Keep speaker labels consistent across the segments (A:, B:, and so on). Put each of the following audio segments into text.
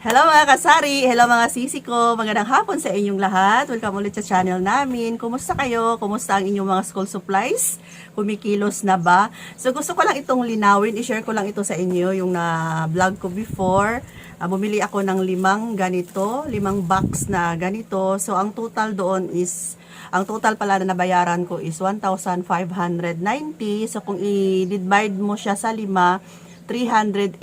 A: Hello mga kasari, hello mga sisi ko, magandang hapon sa inyong lahat. Welcome ulit sa channel namin. Kumusta kayo? Kumusta ang inyong mga school supplies? Kumikilos na ba? So gusto ko lang itong linawin, i-share ko lang ito sa inyo, yung na vlog ko before. Ah, bumili ako ng limang ganito, limang box na ganito. So ang total doon is, ang total pala na nabayaran ko is 1,590. So kung i-divide mo siya sa lima, 318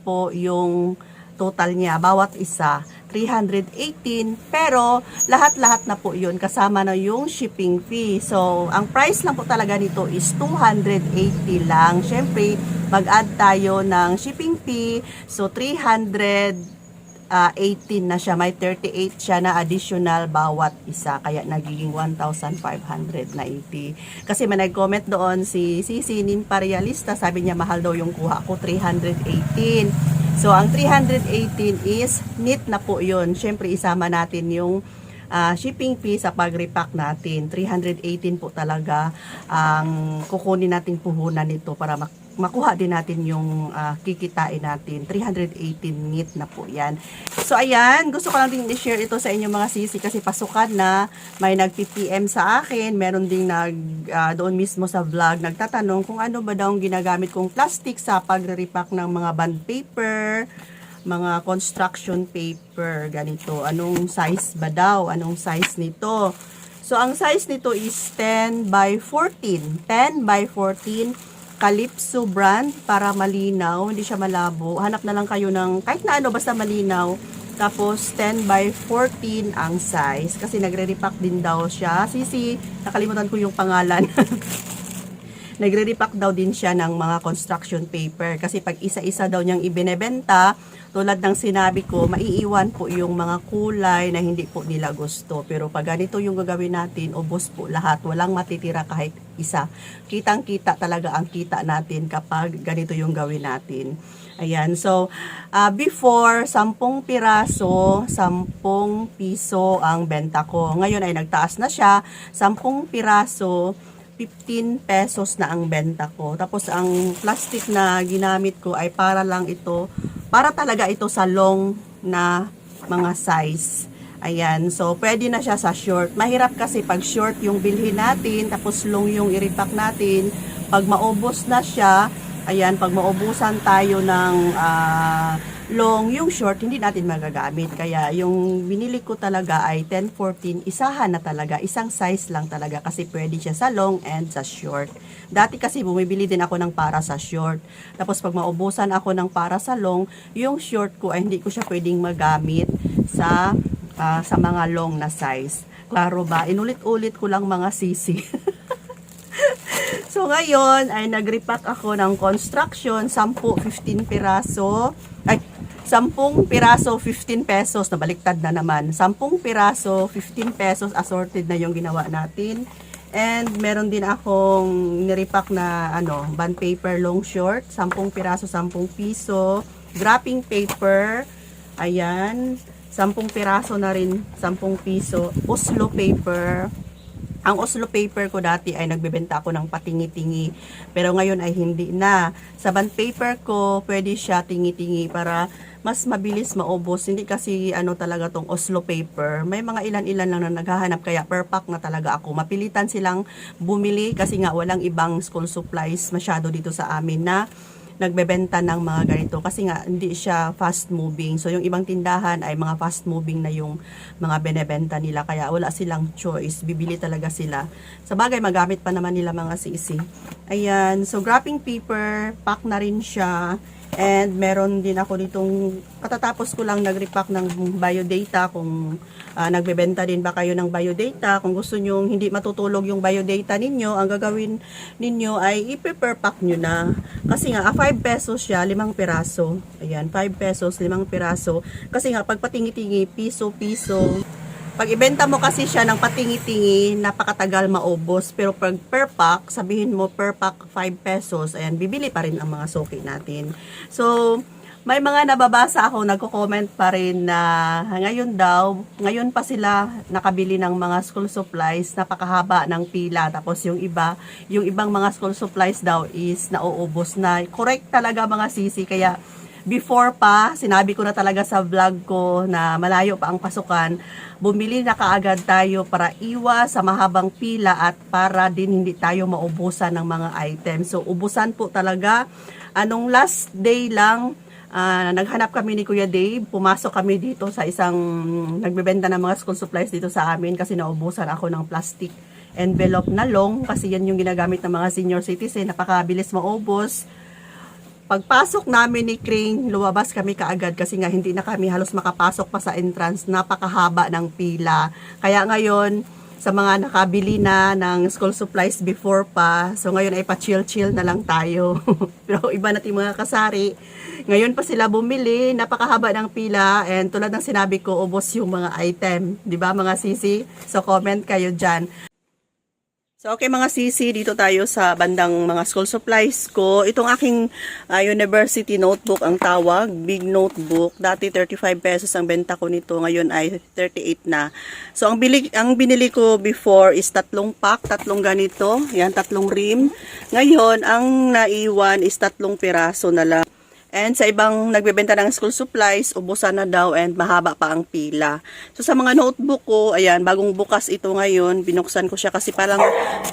A: po yung total niya, bawat isa, 318, pero lahat-lahat na po yun, kasama na yung shipping fee. So, ang price lang po talaga nito is 280 lang. Siyempre, mag-add tayo ng shipping fee, so 318 na siya, may 38 siya na additional bawat isa, kaya nagiging 1,590. Kasi may nag-comment doon si Sisi Realista, sabi niya mahal daw yung kuha ko, 318. So, ang 318 is neat na po yun. Siyempre, isama natin yung ah, shipping fee sa pag-repack natin. 318 po talaga ang kukunin nating puhunan nito para mak- makuha din natin yung ah, kikitain natin. 318 neat na po yan. So, ayan. Gusto ko lang din i-share ito sa inyo mga sisi kasi pasukan na may nag-PPM sa akin. Meron ding nag, ah, doon mismo sa vlog nagtatanong kung ano ba daw ang ginagamit kong plastic sa pagre-repack ng mga bond paper, mga construction paper, ganito. Anong size ba daw? Anong size nito? So, ang size nito is 10 by 14. 10 by 14 Calypso brand para malinaw, hindi siya malabo. Hanap na lang kayo ng kahit na ano, basta malinaw. Tapos, 10 by 14 ang size. Kasi nagre-repack din daw siya. Sisi, nakalimutan ko yung pangalan. nagre-repack daw din siya ng mga construction paper kasi pag isa-isa daw niyang ibinebenta tulad ng sinabi ko maiiwan po yung mga kulay na hindi po nila gusto. Pero pag ganito yung gagawin natin ubos po lahat. Walang matitira kahit isa. Kitang-kita talaga ang kita natin kapag ganito yung gawin natin. Ayan so ah, before 10 piraso 10 piso ang benta ko. Ngayon ay nagtaas na siya. 10 piraso 15 pesos na ang benta ko. Tapos ang plastic na ginamit ko ay para lang ito, para talaga ito sa long na mga size. Ayan, so pwede na siya sa short. Mahirap kasi pag short yung bilhin natin, tapos long yung i-repack natin. Pag maubos na siya, ayan, pag maubusan tayo ng ah, long, yung short, hindi natin magagamit. Kaya yung binili ko talaga ay 10-14, isahan na talaga. Isang size lang talaga kasi pwede siya sa long and sa short. Dati kasi bumibili din ako ng para sa short. Tapos pag maubusan ako ng para sa long, yung short ko ay hindi ko siya pwedeng magamit sa ah, sa mga long na size. Klaro ba? Inulit-ulit ko lang mga sisi. So ngayon ay nag-repack ako ng construction, 10, 15 piraso. Ay, 10 piraso, 15 pesos. Nabaliktad na naman. 10 piraso, 15 pesos. Assorted na yung ginawa natin. And meron din akong nirepack na ano, bond paper long short. 10 piraso, 10 piso. Wrapping paper. Ayan. 10 piraso na rin, 10 piso. Oslo paper. Ang Oslo paper ko dati ay nagbebenta ako ng patingi-tingi. Pero ngayon ay hindi na. Sa bond paper ko, pwede siya tingi-tingi para mas mabilis maubos. Hindi kasi ano talaga tong Oslo paper. May mga ilan-ilan lang na naghahanap kaya per pack na talaga ako. Mapilitan silang bumili kasi nga walang ibang school supplies masyado dito sa amin na nagbebenta ng mga ganito kasi nga hindi siya fast moving. So yung ibang tindahan ay mga fast moving na yung mga benebenta nila kaya wala silang choice. Bibili talaga sila. Sa bagay magamit pa naman nila mga sisi. Ayan, so wrapping paper, pack na rin siya. And meron din ako ditong katatapos ko lang nag-repack ng biodata kung ah, nagbebenta din ba kayo ng biodata. Kung gusto nyo hindi matutulog yung biodata ninyo, ang gagawin ninyo ay i-prepare pack nyo na. Kasi nga, ah, 5 pesos siya, 5 piraso. Ayan, 5 pesos, 5 piraso. Kasi nga, pag patingi-tingi, piso-piso. Pag ibenta mo kasi siya ng patingi-tingi, napakatagal maubos. Pero pag per pack, sabihin mo per pack 5 pesos, ayan, bibili pa rin ang mga soki natin. So, may mga nababasa ako, nagko-comment pa rin na ngayon daw, ngayon pa sila nakabili ng mga school supplies, napakahaba ng pila. Tapos yung iba, yung ibang mga school supplies daw is nauubos na. Correct talaga mga sisi, kaya before pa, sinabi ko na talaga sa vlog ko na malayo pa ang pasukan, bumili na kaagad tayo para iwas sa mahabang pila at para din hindi tayo maubusan ng mga items. So, ubusan po talaga. Anong last day lang, Ah, naghanap kami ni Kuya Dave, pumasok kami dito sa isang nagbebenta ng mga school supplies dito sa amin kasi naubusan ako ng plastic envelope na long kasi yan yung ginagamit ng mga senior citizen, napakabilis maubos. Pagpasok namin ni Crane, lumabas kami kaagad kasi nga hindi na kami halos makapasok pa sa entrance, napakahaba ng pila. Kaya ngayon, sa mga nakabili na ng school supplies before pa. So ngayon ay pa-chill-chill na lang tayo. Pero iba natin mga kasari. Ngayon pa sila bumili, napakahaba ng pila and tulad ng sinabi ko, ubos yung mga item. ba mga sisi? So comment kayo dyan. So okay mga sisi, dito tayo sa bandang mga school supplies ko. Itong aking ah, university notebook ang tawag, big notebook. Dati 35 pesos ang benta ko nito, ngayon ay 38 na. So ang bili ang binili ko before is tatlong pack, tatlong ganito, yan tatlong rim. Ngayon ang naiwan is tatlong piraso na lang. And sa ibang nagbebenta ng school supplies, ubusan na daw and mahaba pa ang pila. So sa mga notebook ko, ayan, bagong bukas ito ngayon, binuksan ko siya kasi parang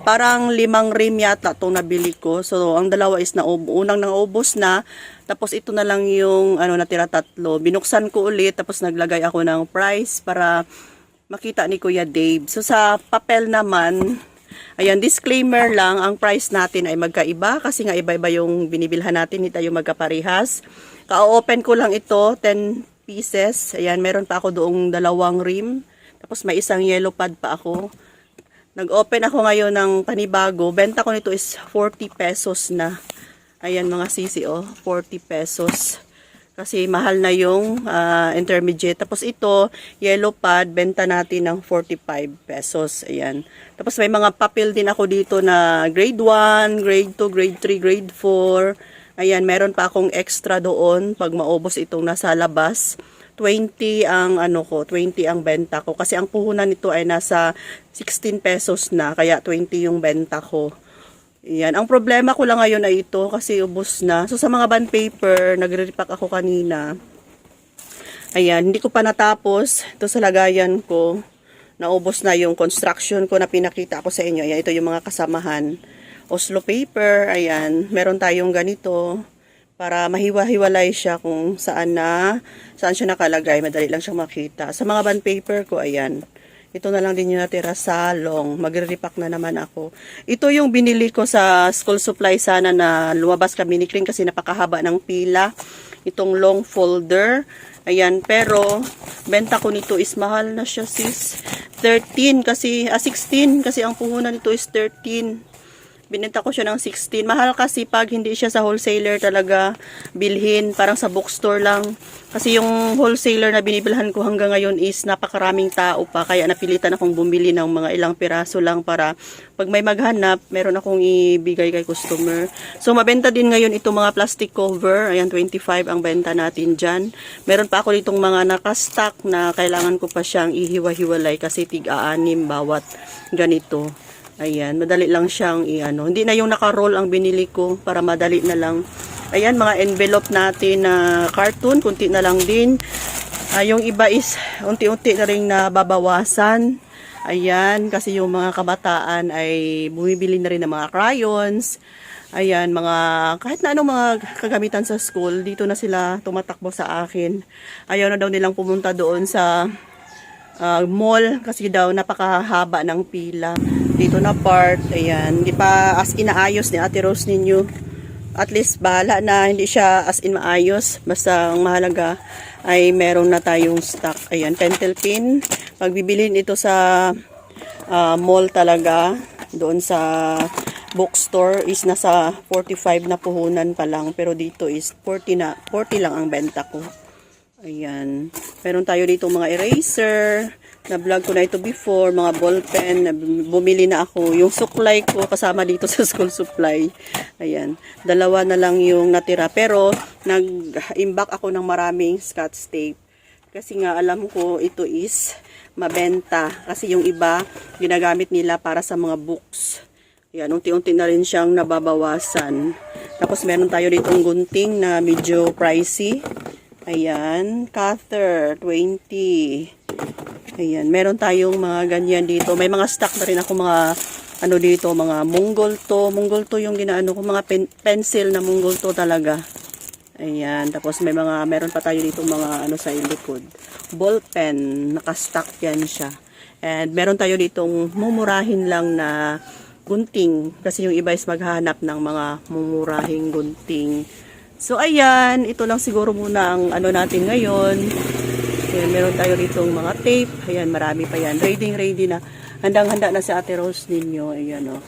A: parang limang rim yata itong nabili ko. So ang dalawa is na unang naubos na, tapos ito na lang yung ano natira tatlo. Binuksan ko ulit tapos naglagay ako ng price para makita ni Kuya Dave. So sa papel naman, Ayan, disclaimer lang, ang price natin ay magkaiba kasi nga iba-iba yung binibilhan natin, hindi tayo magkaparehas. Ka-open ko lang ito, 10 pieces. Ayan, meron pa ako doong dalawang rim. Tapos may isang yellow pad pa ako. Nag-open ako ngayon ng panibago. Benta ko nito is 40 pesos na. Ayan mga sisi, oh, 40 pesos. Kasi mahal na yung ah, intermediate. Tapos ito, yellow pad, benta natin ng 45 pesos. Ayan. Tapos may mga papel din ako dito na grade 1, grade 2, grade 3, grade 4. Ayan, meron pa akong extra doon pag maubos itong nasa labas. 20 ang ano ko, 20 ang benta ko. Kasi ang puhunan nito ay nasa 16 pesos na, kaya 20 yung benta ko. Yan. Ang problema ko lang ngayon ay ito kasi ubos na. So sa mga bond paper, nagre-repack ako kanina. Ayan, hindi ko pa natapos. Ito sa lagayan ko. Naubos na yung construction ko na pinakita ko sa inyo. Ayan, ito yung mga kasamahan. Oslo paper, ayan. Meron tayong ganito para mahiwa-hiwalay siya kung saan na saan siya nakalagay. Madali lang siyang makita. Sa mga bond paper ko, ayan. Ito na lang din yung natira sa long. Magre-repack na naman ako. Ito yung binili ko sa school supply sana na lumabas kami ni Kring kasi napakahaba ng pila. Itong long folder. Ayan, pero benta ko nito is mahal na siya sis. 13 kasi, ah 16 kasi ang puhunan nito is 13. Binenta ko siya ng 16. Mahal kasi pag hindi siya sa wholesaler talaga bilhin. Parang sa bookstore lang. Kasi yung wholesaler na binibilhan ko hanggang ngayon is napakaraming tao pa. Kaya napilitan akong bumili ng mga ilang piraso lang para pag may maghanap, meron akong ibigay kay customer. So mabenta din ngayon itong mga plastic cover. Ayan, 25 ang benta natin dyan. Meron pa ako ditong mga nakastock na kailangan ko pa siyang ihiwa-hiwalay kasi tig-aanim bawat ganito. Ayan, madali lang siyang i-ano. Hindi na yung naka-roll ang binili ko para madali na lang. Ayan, mga envelope natin na cartoon, kunti na lang din. Ah, yung iba is unti-unti na rin nababawasan. Ayan, kasi yung mga kabataan ay bumibili na rin ng mga crayons. Ayan, mga kahit na anong mga kagamitan sa school, dito na sila tumatakbo sa akin. Ayaw na daw nilang pumunta doon sa ah, mall kasi daw napakahaba ng pila. Dito na part, ayan. Hindi pa as inaayos ni Ate Rose ninyo. At least bahala na hindi siya as in maayos. Basta ang mahalaga ay meron na tayong stock. Ayan, pentel pin. Pag bibilhin ito sa ah, mall talaga, doon sa bookstore is nasa 45 na puhunan pa lang. Pero dito is 40 na, 40 lang ang benta ko. Ayan. Meron tayo dito mga eraser. Na-vlog ko na ito before. Mga ballpen. na Bumili na ako. Yung suklay ko kasama dito sa school supply. Ayan. Dalawa na lang yung natira. Pero nag-imbak ako ng maraming scotch tape. Kasi nga alam ko ito is mabenta. Kasi yung iba ginagamit nila para sa mga books. Yan, unti-unti na rin siyang nababawasan. Tapos meron tayo ditong gunting na medyo pricey. Ayan, cutter, 20. Ayan, meron tayong mga ganyan dito. May mga stock na rin ako mga ano dito, mga munggol to. Munggol to yung ginaano ko, mga pen- pencil na munggol to talaga. Ayan, tapos may mga, meron pa tayo dito mga ano sa likod. Ball pen, nakastock yan siya. And meron tayo ditong mumurahin lang na gunting. Kasi yung iba is maghanap ng mga mumurahing gunting. So ayan, ito lang siguro muna ang ano natin ngayon. Ayan, meron tayo ditong mga tape. Ayan, marami pa yan. Ready, ready na. Handang-handa na si Ate Rose ninyo. Ayan, oh.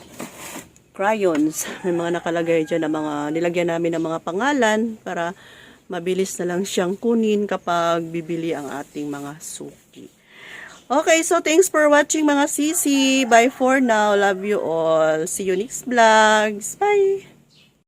A: Crayons. May mga nakalagay dyan na mga, nilagyan namin ng mga pangalan para mabilis na lang siyang kunin kapag bibili ang ating mga suki. Okay, so thanks for watching mga sisi. Bye for now. Love you all. See you next vlogs. Bye!